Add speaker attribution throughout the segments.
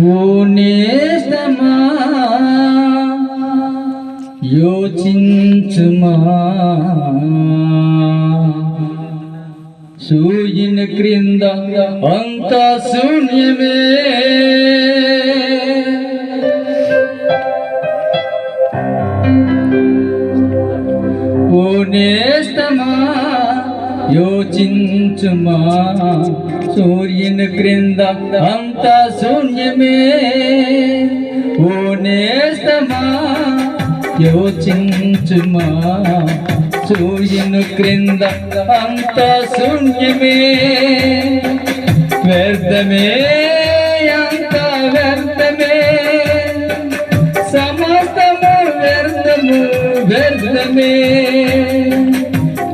Speaker 1: ఓ యోచించుమా? సూయిన క్రింద అంతా శూన్యమే. యోచించుమా సూర్యుని క్రింద అంత శూన్యమే. ఓ నేస్తమా? యోచించుమా? సూర్యుని క్రింద అంత శూన్యమే. వ్యర్థమే అంత వ్యర్థమే. సమస్తము వ్యర్థము వ్యర్థమే.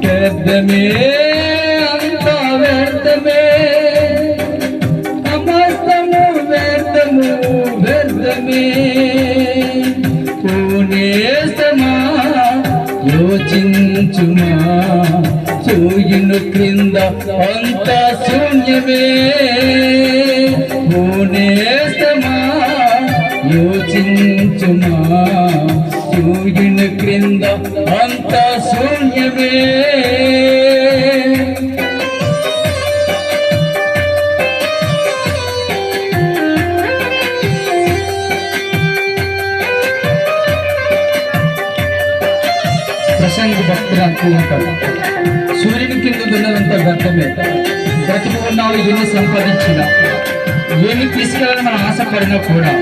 Speaker 1: వ్యర్థమే. సూచించుమా సూర్యుని క్రింద అంత శూన్యమే. పూనేస్తమా యోచించుమా సూర్యుని క్రింద అంత శూన్యమే. ప్రసంగ భక్తులు అంటూ ఉంటారు. సూర్యుని కింద ఉన్నదంతా వ్యర్థమే. బ్రతికి ఉన్నావు ఏమి సంపాదించినా ఏమి తీసుకెళ్ళాలని మనం ఆశపడినా కూడా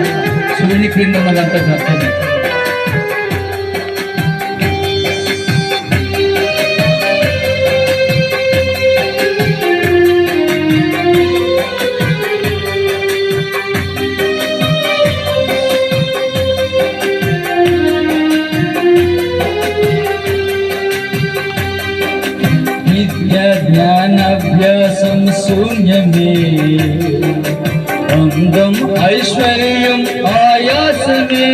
Speaker 1: సూర్యుని క్రింద ఉన్నదంతా వ్యర్థమే. വിദ്യാഭ്യാസം ശൂന്യമേ അന്തം ഐശ്വര്യം ആയാസമേ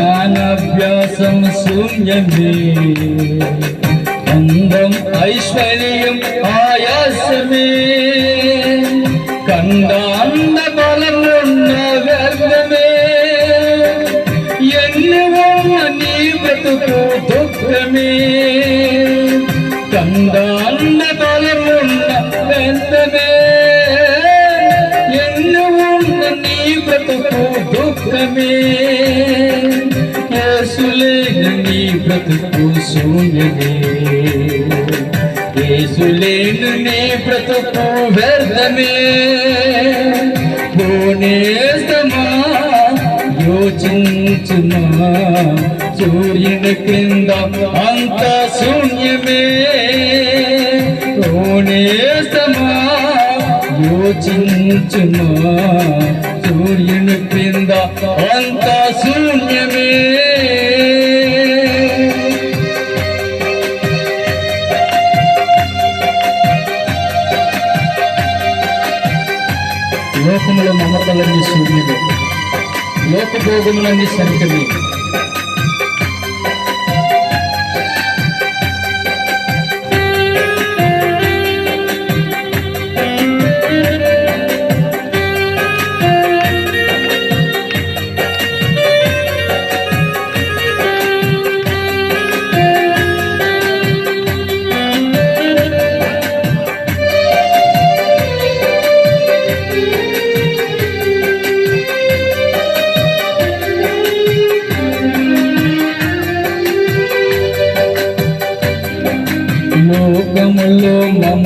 Speaker 1: വിദ്യാജ്ഞാനാഭ്യാസം ശൂന്യമേ അന്തം ഐശ്വര്യം ആയാസമേ കണ്ടാണ്ട దుఃఖమే యేసులేని నీ బ్రతుకు శూన్యమే యేసులేను నీ బ్రతుకు వ్యర్థమే భువనేస్తమా యోచించుమా సూర్యుని క్రింద అంత శూన్యమే భువనేస్తమా యోచించుమా సూర్యుని క్రింద అంత శూన్యమే. లోకముల మమతలన్నీ శూన్యమే. లోకభోగములన్నీ సరికమే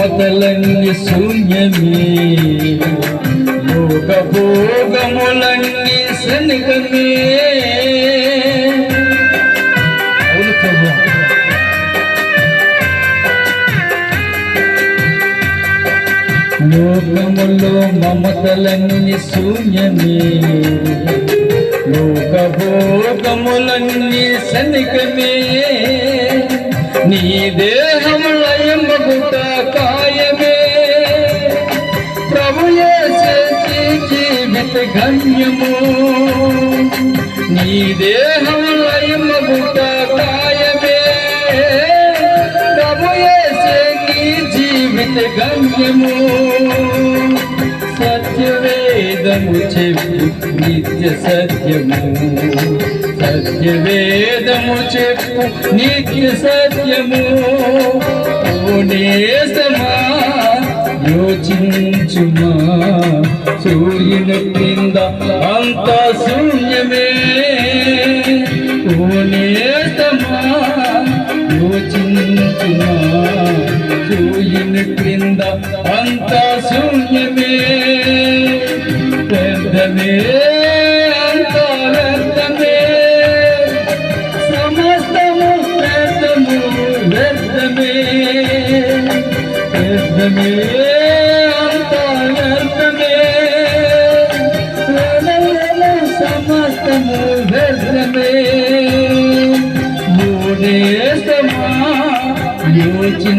Speaker 1: మమతలన్నీ శూన్యమే. లోక భోగములన్నీ శనికమే లోకములో మమతలన్నీ శూన్యమే. లోక భోగములన్నీ శనికమే నీ దేహం చేత గమ్యము నీ దేహం లయమగుట కాయమే ప్రభుయేసే నీ జీవిత గమ్యము. సత్యవేదము చెప్పు నిత్య సత్యము. సత్యవేదము చెప్పు నిత్య సత్యము. పూర్ణేశమా యోచించుమా సూర్యుని క్రింద అంత శూన్యమే. ఓనేతమా యోచించుమా సూర్యుని క్రింద అంత శూన్యమే. పెద్దమే అంత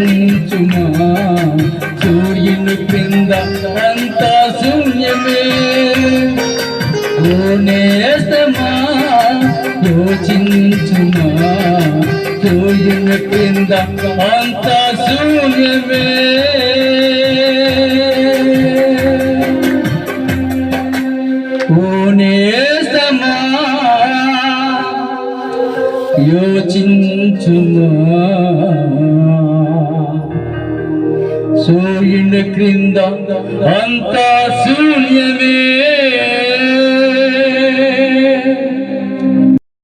Speaker 1: యోచించుమా సూర్యుని క్రింద అంతా శూన్యమే. ఓనేస్తమా యోచించుమా. సూర్యుని క్రింద అంతా శూన్యమే. ఓనేస్తమా యోచించుమా. సూర్యుని క్రింద అంతా శూన్యమే